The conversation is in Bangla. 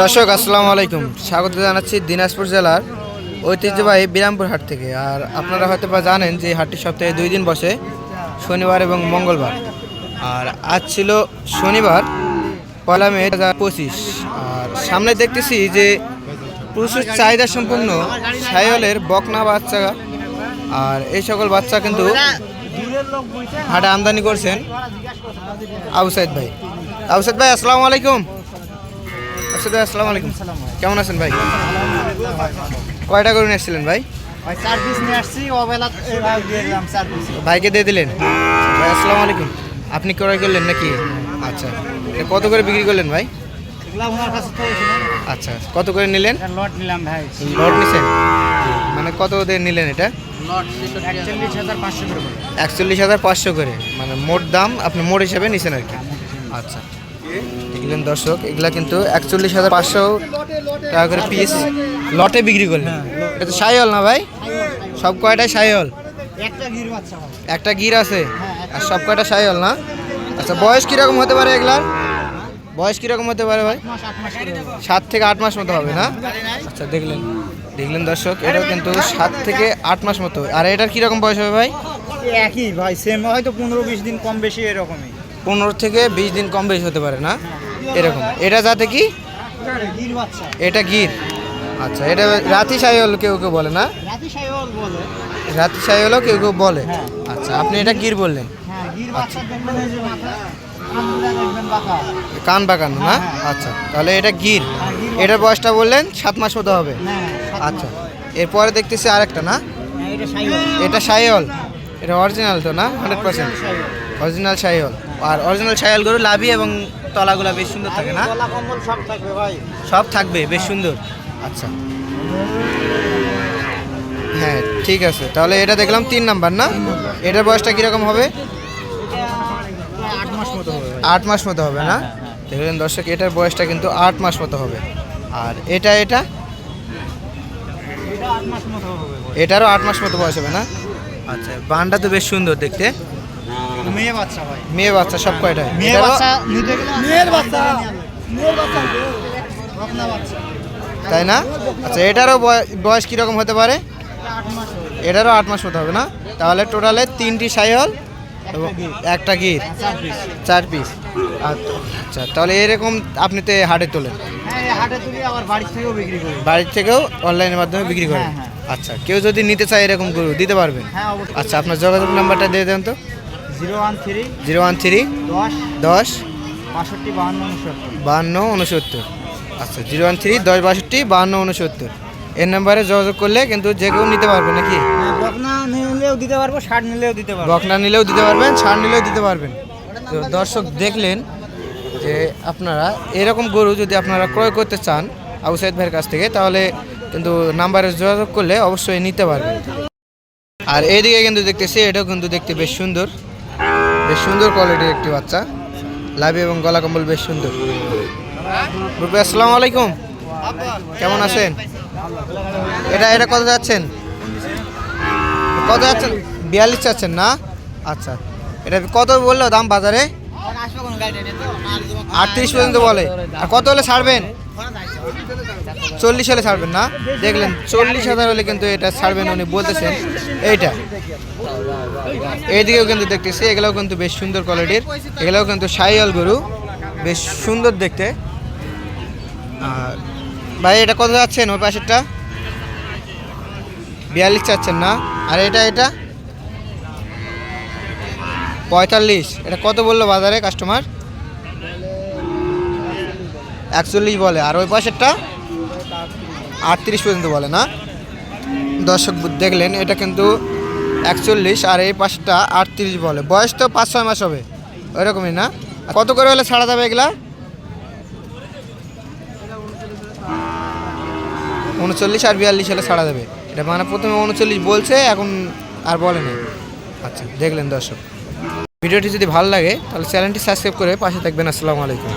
দর্শক, আসসালামু আলাইকুম। স্বাগত জানাচ্ছি দিনাজপুর জেলার ঐতিহ্যবাহী বিরামপুর হাট থেকে। আর আপনারা হয়তো বা জানেন যে হাটটি সপ্তাহে দুই দিন বসে, শনিবার এবং মঙ্গলবার। আর আজ ছিল শনিবার, পয়লা মে হাজার পঁচিশ। আর সামনে দেখতেছি যে প্রচুর চাহিদা সম্পন্ন সাইওয়ালের বকনা বাচ্চা। আর এই সকল বাচ্চা কিন্তু হাটে আমদানি করছেন আবু সাইদ ভাই। আবু সাইদ ভাই, আসসালামু আলাইকুম। আচ্ছা ভাই আসসালামু আলাইকুম। কেমন আছেন ভাই? কয়টা করে নিয়ে এসেছিলেন ভাই? ভাই চার পিস নিয়ে আসছি অবেলা দিয়ে দিলাম চার পিস ভাইকে দিয়ে দিলেন? ভাই আসসালামু আলাইকুম। আপনি ক্রয় করলেন নাকি? আচ্ছা। কত করে বিক্রি করলেন ভাই? আচ্ছা কত করে নিলেন? লট নিলাম ভাই। লট নিছেন? মানে কত দিয়ে নিলেন এটা? একচল্লিশ হাজার পাঁচশো করে। একচল্লিশ হাজার পাঁচশো করে। মানে মোট দাম আপনি মোট হিসাবে নিছেন আর কি। আচ্ছা। দেখলেন দর্শক। এগুলা কিন্তু একচল্লিশ হাজার পাঁচশো টাকা করে পিস লটে বিক্রি করলেন। এটা তো সাইহল না ভাই? সব কয়টাই সাইহল একটা গির আছে? আর সব কয়টা সাইহল না? আচ্ছা বয়স কীরকম হতে পারে এগুলার? বয়স কীরকম হতে পারে ভাই। সাত থেকে আট মাস মতো হবে না? আচ্ছা দেখলেন। দেখলেন দর্শক এটাও কিন্তু সাত থেকে আট মাস মতো। আর এটার কীরকম বয়স হবে ভাই? একই ভাই সেম হয়তো পনেরো বিশ দিন কম বেশি এরকমই। পনেরো থেকে বিশ দিন কম বেশি হতে পারে না? এরকম। এটা যাতে কি? এটা গির। আচ্ছা এটা রাতি সাইহল কেউ কেউ বলে না? রাতি সাইওয়াল বলে। কেউ কেউ বলে? হ্যাঁ। আচ্ছা আপনি এটা গির বললেন। হ্যাঁ বাঁকা। কান বাঁকানো না? আচ্ছা তাহলে এটা গির। এটার বয়সটা বললেন সাত মাস মতো হবে। হ্যাঁ আচ্ছা এরপরে দেখতেছি আরেকটা না? হ্যাঁ, এটা সাইওয়াল। এটা অরিজিনাল তো না? হান্ড্রেড পার্সেন্ট অরিজিনাল সাইহল আর অরিজিনাল সাইহল গরু লাভি এবং তলাগুলা বেশ সুন্দর থাকে না? কম্বল সব থাকবে ভাই। সব থাকবে বেশ সুন্দর। আচ্ছা। হ্যাঁ ঠিক আছে। তাহলে এটা দেখলাম তিন নাম্বার না? এটার বয়সটা কীরকম হবে? আট মাস মতো হবে না? দেখলেন দর্শক এটার বয়সটা কিন্তু আট মাস মতো হবে। আর এটা এটা। এটারও আট মাস মতো বয়স হবে না? আচ্ছা বানটা তো বেশ সুন্দর দেখতে। মেয়ে বাচ্চা ভাই। মেয়ে বাচ্চা সব কয়টা? মেয়ে বাচ্চা নিতে গেলে মেয়ের বাচ্চা। মেয়ের বাচ্চা। বকনা বাচ্চা। তাই না? আচ্ছা এটারও বয়- বয়স কীরকম হতে পারে? এটারও আট মাস হতে হবে না? তাহলে টোটালে তিনটি সাইহল এবং একটা গির। চার পিস। চার আচ্ছা তাহলে এরকম আপনি তো হাটে তোলেন। হ্যাঁ এই হাটে তুলি আবার বাড়ি থেকেও বিক্রি করি। বাড়ির থেকেও অনলাইনের মাধ্যমে বিক্রি করেন। হ্যাঁ, আচ্ছা কেউ যদি নিতে চায় এরকম গরু দিতে পারবেন? হ্যাঁ আচ্ছা আপনার যোগাযোগ নাম্বারটা দিয়ে দেন তো। Zero one three zero one three দশ দশ বাষট্টি বাহান্ন উনসত্তর। বাহান্ন উনসত্তর। আচ্ছা জিরো ওয়ান থ্রি দশ বাষট্টি বাহান্ন উনসত্তর। এর নাম্বারে যোগাযোগ করলে কিন্তু যে কেউ নিতে পারবে নাকি? হ্যাঁ বকনা নিলেও দিতে পারব ষাট নিলেও দিতে পারব। বকনা নিলেও দিতে পারবেন ছাড় নিলেও দিতে পারবেন। তো দর্শক দেখলেন যে আপনারা এরকম গরু যদি আপনারা ক্রয় করতে চান আবু সাইদ ভাইয়ের কাছ থেকে তাহলে কিন্তু নাম্বারে যোগাযোগ করলে অবশ্যই নিতে পারবেন। আর এইদিকে কিন্তু দেখতেছি এটাও কিন্তু দেখতে বেশ সুন্দর। বেশ সুন্দর কোয়ালিটির একটি বাচ্চা। লাভি এবং গলা কম্বল বেশ সুন্দর। রুপে, আসসালামু আলাইকুম। কেমন আছেন? এটা এটা কত যাচ্ছেন? কত যাচ্ছেন? বিয়াল্লিশ চাচ্ছেন না? আচ্ছা। এটা কত বলল দাম বাজারে? আটত্রিশ পর্যন্ত বলে। আর কত হলে ছাড়বেন? চল্লিশ হলে ছাড়বেন না? দেখলেন, চল্লিশ হাজার হলে কিন্তু এটা ছাড়বেন উনি বলতেছেন, এইটা। এইদিকেও কিন্তু দেখতেছি, এগুলোও কিন্তু বেশ সুন্দর কোয়ালিটির এগুলোও কিন্তু সাইয়াল গরু, বেশ সুন্দর দেখতে। আর ভাই, এটা কত যাচ্ছেন ওই পাশেরটা? বিয়াল্লিশ চাচ্ছেন না? আর এটা এটা? পঁয়তাল্লিশ। এটা কত বলল বাজারে কাস্টমার? একচল্লিশ বলে, আর ওই পাশেরটা আটত্রিশ পর্যন্ত বলে না? দর্শক দেখলেন, এটা কিন্তু একচল্লিশ, আর এই পাশটা আটত্রিশ বলে। বয়স তো পাঁচ, ছয় মাস হবে, ওইরকমই না? কত করে হলে ছাড়া যাবে এগুলা? উনচল্লিশ আর বিয়াল্লিশ হলে ছাড়া যাবে। এটা মানে প্রথমে উনচল্লিশ বলছে, এখন আর বলে না। আচ্ছা দেখলেন দর্শক। ভিডিওটি যদি ভালো লাগে, তাহলে চ্যানেলটি সাবস্ক্রাইব করে পাশে থাকবেন। আসসালামু আলাইকুম।